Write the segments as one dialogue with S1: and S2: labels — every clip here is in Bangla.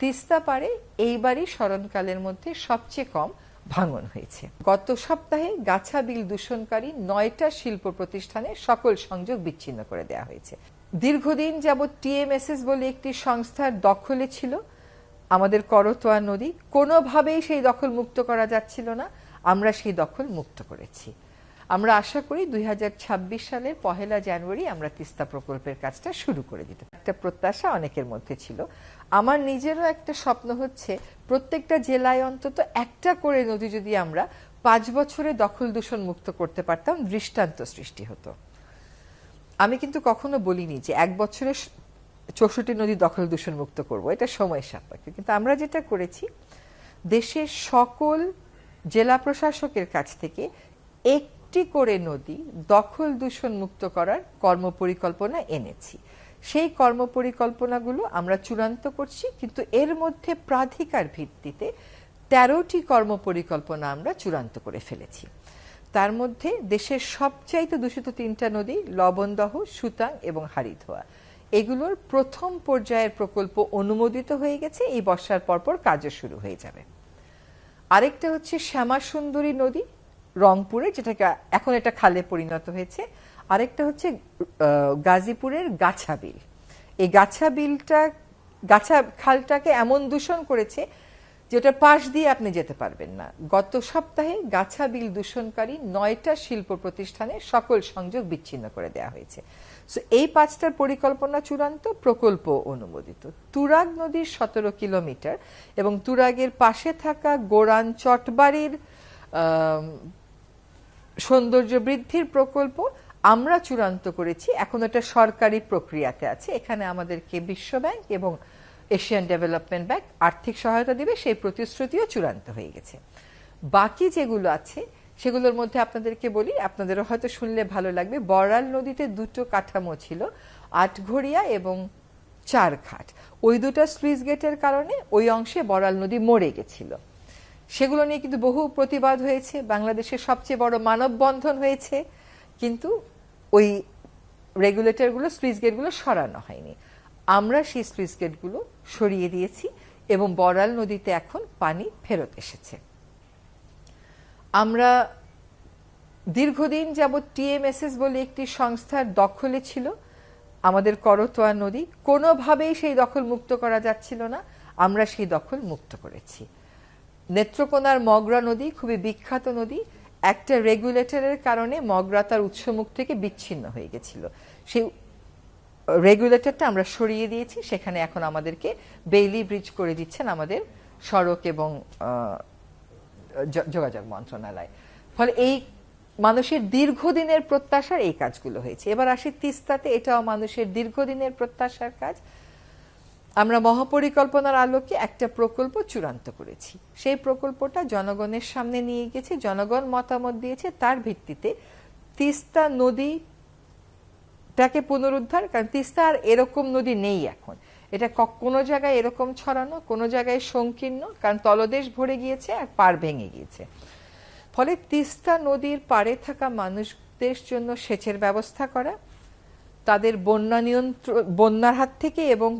S1: তিস্তা পারে এইবারই স্মরণকালের মধ্যে সবচেয়ে কম ভাঙন হয়েছে। গত সপ্তাহে গাছা বিল দূষণকারী নয়টা শিল্প প্রতিষ্ঠানে সকল সংযোগ বিচ্ছিন্ন করে দেওয়া হয়েছে। দীর্ঘদিন যাবৎ টিএমএসএস বলে একটি সংস্থার দখলে ছিল। আমাদের করতোয়া নদী কোনোভাবেই সেই দখল মুক্ত করা যাচ্ছিল না। আমরা সেই দখল মুক্ত করেছি। আমরা আশা করি দুই হাজার ছাব্বিশ সালের পহেলা জানুয়ারি আমরা তিস্তা প্রকল্পের কাজটা শুরু করে দিতে একটা প্রত্যাশা অনেকের মধ্যে ছিল। আমার নিজেরও একটা স্বপ্ন হচ্ছে, প্রত্যেকটা জেলায় অন্তত একটা করে নদী যদি আমরা পাঁচ বছরে দখল দূষণ মুক্ত করতে পারতাম, দৃষ্টান্ত সৃষ্টি হতো। আমি কিন্তু কখনো বলিনি যে এক বছরে চৌষট্টি নদী দখল দূষণ মুক্ত করব। এটা সময় সাপেক্ষ। কিন্তু আমরা যেটা করেছি, দেশের সকল জেলা প্রশাসকের কাছ থেকে একটি করে নদী দখল দূষণ মুক্ত করার কর্মপরিকল্পনা এনেছি। সেই কর্মপরিকল্পনাগুলো আমরা চূড়ান্ত করছি, কিন্তু এর মধ্যে প্রাধিকার ভিত্তিতে তেরোটি কর্মপরিকল্পনা আমরা চূড়ান্ত করে ফেলেছি। তার মধ্যে দেশের সবচাইতে দূষিত তিনটা নদী লবণদহ, সুতাং এবং হারিধোয়া। এগুলোর প্রথম পর্যায়ের প্রকল্প অনুমোদিত হয়ে গেছে, এই বর্ষার পরপর কাজও শুরু হয়ে যাবে। আরেকটা হচ্ছে শ্যামা সুন্দরী নদী রংপুরে যেটাকে এখন এটা খালে পরিণত হয়েছে। আরেকটা হচ্ছে গাজীপুরের গাছা বিল। এই গাছা বিলটা, গাছা খালটাকে এমন দূষণ করেছে যেটা পাশ দিয়ে আপনি যেতে পারবেন না। গত সপ্তাহে গাছা বিল দূষণকারী নয়টা শিল্প প্রতিষ্ঠানে সকল সংযোগ বিচ্ছিন্ন করে দেওয়া হয়েছে। সো এই পাঁচটার পরিকল্পনা চূড়ান্ত, প্রকল্প অনুমোদিত। তুরাগ নদীর সতেরো কিলোমিটার এবং তুরাগের পাশে থাকা গোরান চটবাড়ির সৌন্দর্য বৃদ্ধির প্রকল্প আমরা চূড়ান্ত করেছি। এখন এটা সরকারি প্রক্রিয়াতে আছে। এখানে আমাদেরকে বিশ্বব্যাংক এবং এশিয়ান ডেভেলপমেন্ট ব্যাংক আর্থিক সহায়তা দিবে। সেই প্রতিশ্রুতিও চূড়ান্ত হয়ে গেছে। বাকি যেগুলো আছে, সেগুলোর মধ্যে আপনাদেরকে বলি, আপনাদেরও হয়তো শুনলে ভালো লাগবে। বড়াল নদীতে দুটো কাঠামো ছিল আটঘরিয়া এবং চারঘাট। ওই দুটো স্লুইস গেটের কারণে ওই অংশে বড়াল নদী মরে গেছিল। সেগুলো নিয়ে কিন্তু বহু প্রতিবাদ হয়েছে। বাংলাদেশের সবচেয়ে বড় মানববন্ধন হয়েছে। কিন্তু ওই রেগুলেটরগুলো স্লুইস গেটগুলো সরানো হয়নি। আমরা সেই স্লুইস গেটগুলো সরিয়ে দিয়েছি এবং বড়াল নদীতে এখন পানি ফেরত এসেছে। আমরা দীর্ঘদিন যাবৎ টিএমএসএস বলে একটি সংস্থার দখলে ছিল। আমাদের করতোয়া নদী কোনোভাবেই সেই দখল মুক্ত করা যাচ্ছিল না। আমরা সেই দখল মুক্ত করেছি। নেত্রকোনার মগরা নদী খুবই বিখ্যাত নদী। একটা রেগুলেটরের কারণে মগরা তার উৎসমুখ থেকে বিচ্ছিন্ন হয়ে গেছিল। সেই রেগুলেটরটা আমরা সরিয়ে দিয়েছি, সেখানে এখন আমাদেরকে বেইলি ব্রিজ করে দিচ্ছেন আমাদের সড়ক এবং যোগাযোগ মন্ত্রণালয়। ফলে এই মানুষের দীর্ঘদিনের প্রত্যাশার এই কাজগুলো হয়েছে। এবার আসি তিস্তাতে, এটাও মানুষের দীর্ঘদিনের প্রত্যাশার কাজ। আমরা মহাপরিকল্পনার আলোকে একটা প্রকল্প চূড়ান্ত করেছি। সেই প্রকল্পটা জনগণের সামনে নিয়ে গেছে, জনগণ মতামত দিয়েছে, তার ভিত্তিতে তিস্তা নদীটাকে পুনরুদ্ধার, কারণ তিস্তা আর এরকম নদী নেই এখন। এটা কোনো জায়গায় এরকম ছড়ানো, কোনো জায়গায় সংকীর্ণ, কারণ তলদেশ ভরে গিয়েছে আর পার ভেঙে গিয়েছে। ফলে তিস্তা নদীর পাড়ে থাকা মানুষদের জন্য সেচের ব্যবস্থা করা, তাদের বন্যা নিয়ন্ত্রণ বন্যার হাত থেকে এবং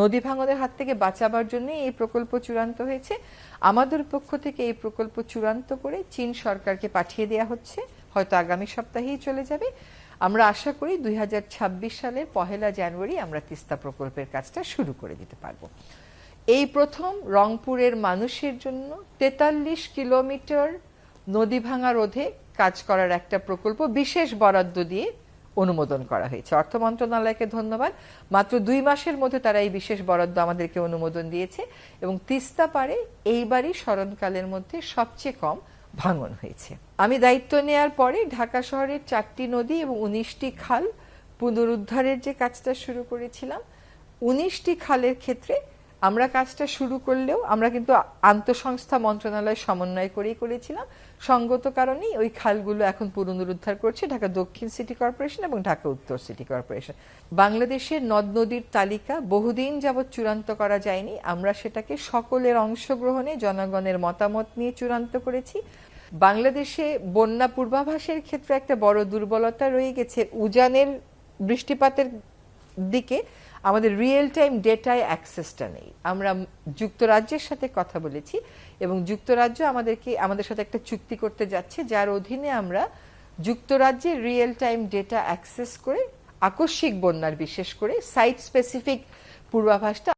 S1: নদী ভাঙনের হাত থেকে বাঁচাবার জন্য এই প্রকল্প চূড়ান্ত হয়েছে। আমাদের পক্ষ থেকে এই প্রকল্প চূড়ান্ত করে চীন সরকারকে পাঠিয়ে দেয়া হচ্ছে। হয়তো আগামী সপ্তাহেই চলে যাবে। আমরা আশা করি দুই সালের পহেলা জানুয়ারি আমরা তিস্তা প্রকল্পের কাজটা শুরু করে দিতে পারব। এই প্রথম রংপুরের মানুষের জন্য তেতাল্লিশ কিলোমিটার নদী ভাঙা রোধে কাজ করার একটা প্রকল্প বিশেষ বরাদ্দ দিয়ে অনুমোদন করা হয়েছে। অর্থ মন্ত্রণালয়কে ধন্যবাদ। মাত্র দুই মাসের মধ্যে তারা এই বিশেষ বরাদ্দ আমাদেরকে অনুমোদন দিয়েছে এবং তিস্তা পারে এইবারই স্মরণকালের মধ্যে সবচেয়ে কম ভাঙন হয়েছে। আমি দায়িত্ব নেয়ার পরে ঢাকা শহরের চারটি নদী এবং উনিশটি খাল পুনরুদ্ধারের যে কাজটা শুরু করেছিলাম, উনিশটি খালের ক্ষেত্রে আমরা কাজটা শুরু করলেও আমরা কিন্তু আন্তঃসংস্থা মন্ত্রণালয় সমন্বয় করেই করেছিলাম। সঙ্গত কারণেই ওই খালগুলো এখন পুনরুদ্ধার করছে ঢাকা দক্ষিণ সিটি কর্পোরেশন এবং ঢাকা উত্তর সিটি কর্পোরেশন। বাংলাদেশের নদ নদীর তালিকা বহুদিন যাবৎ চূড়ান্ত করা যায়নি। আমরা সেটাকে সকলের অংশগ্রহণে জনগণের মতামত নিয়ে চূড়ান্ত করেছি। বাংলাদেশে বন্যা পূর্বাভাসের ক্ষেত্রে একটা বড় দুর্বলতা রয়ে গেছে। উজানের বৃষ্টিপাতের দিকে আমাদের রিয়েল টাইম ডেটায় অ্যাক্সেসটা নেই। আমরা যুক্তরাজ্যের সাথে কথা বলেছি এবং যুক্তরাজ্য আমাদেরকে, আমাদের সাথে একটা চুক্তি করতে যাচ্ছে, যার অধীনে আমরা যুক্তরাজ্যের রিয়েল টাইম ডেটা অ্যাক্সেস করে আকস্মিক বন্যার বিশেষ করে সাইট স্পেসিফিক পূর্বাভাসটা